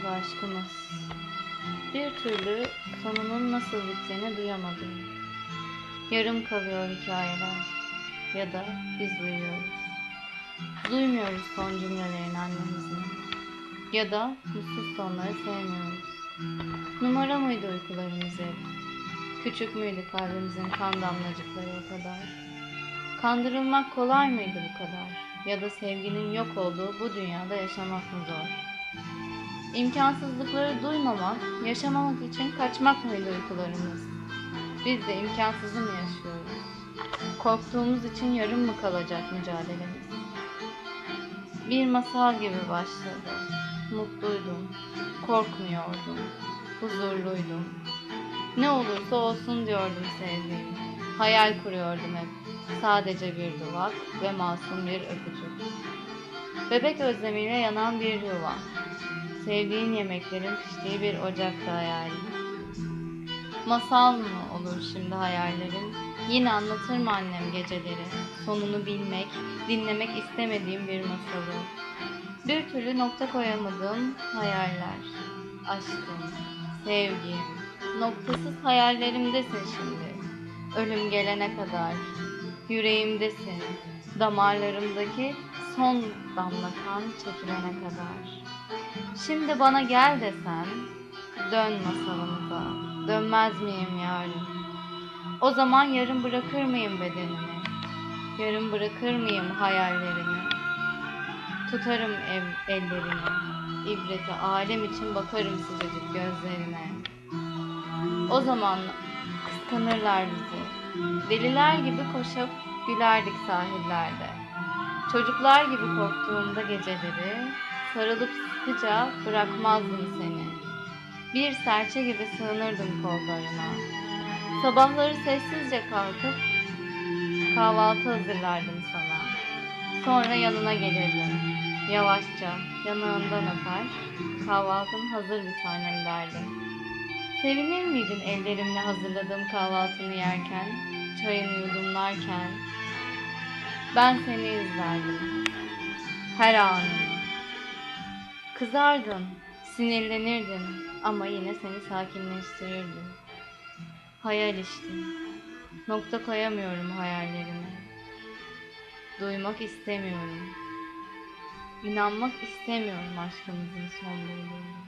aşkımız. Bir türlü sonunun nasıl bittiğini duyamadım. Yarım kalıyor hikayeler ya da biz duyuyoruz. Duymuyoruz son cümlelerin annemizin ya da mutsuz sonları sevmiyoruz. Numara mıydı uykularımız hep? Küçük müydü kalbimizin kan damlacıkları o kadar? Kandırılmak kolay mıydı bu kadar? Ya da sevginin yok olduğu bu dünyada yaşamak mı zor? İmkansızlıkları duymamak, yaşamamak için kaçmak mıydı uykularımız? Biz de imkansızı mı yaşıyoruz? Korktuğumuz için yarım mı kalacak mücadelemiz? Bir masal gibi başladı. Mutluydum, korkmuyordum, huzurluydum. Ne olursa olsun diyordum sevdiğim. Hayal kuruyordum hep. Sadece bir duvak ve masum bir öpücük. Bebek özlemiyle yanan bir yuva. Sevdiğin yemeklerin piştiği bir ocaktı hayalim. Masal mı olur şimdi hayallerin? Yine anlatır mı annem geceleri? Sonunu bilmek, dinlemek istemediğim bir masalı. Bir türlü nokta koyamadığım hayaller. Aşkım, sevgim, noktasız hayallerimdesin şimdi. Ölüm gelene kadar, yüreğimdesin. Damarlarımdaki son damla kan çekilene kadar. Şimdi bana gel desen, dön masalımıza, dönmez miyim yarın? O zaman yarın bırakır mıyım bedenimi? Yarın bırakır mıyım hayallerimi? Tutarım ev, ellerini, ibreti alem için bakarım sıcacık gözlerine. O zaman kıskanırlar bizi. Deliler gibi koşup gülerdik sahillerde. Çocuklar gibi korktuğumda geceleri sarılıp sıkıca bırakmazdım seni. Bir serçe gibi sığınırdım kollarına. Sabahları sessizce kalkıp kahvaltı hazırlardım sana. Sonra yanına gelirdim. Yavaşça yanağından öper, kahvaltın hazır bir tanem derdim. Sevinir miydin ellerimle hazırladığım kahvaltını yerken, çayını yudumlarken? Ben seni izlerdim. Her anını. Kızardın, sinirlenirdin ama yine seni sakinleştirirdim. Hayal işte. Nokta koyamıyorum hayallerime. Duymak istemiyorum. İnanmak istemiyorum aşkımızın son bulduğunu.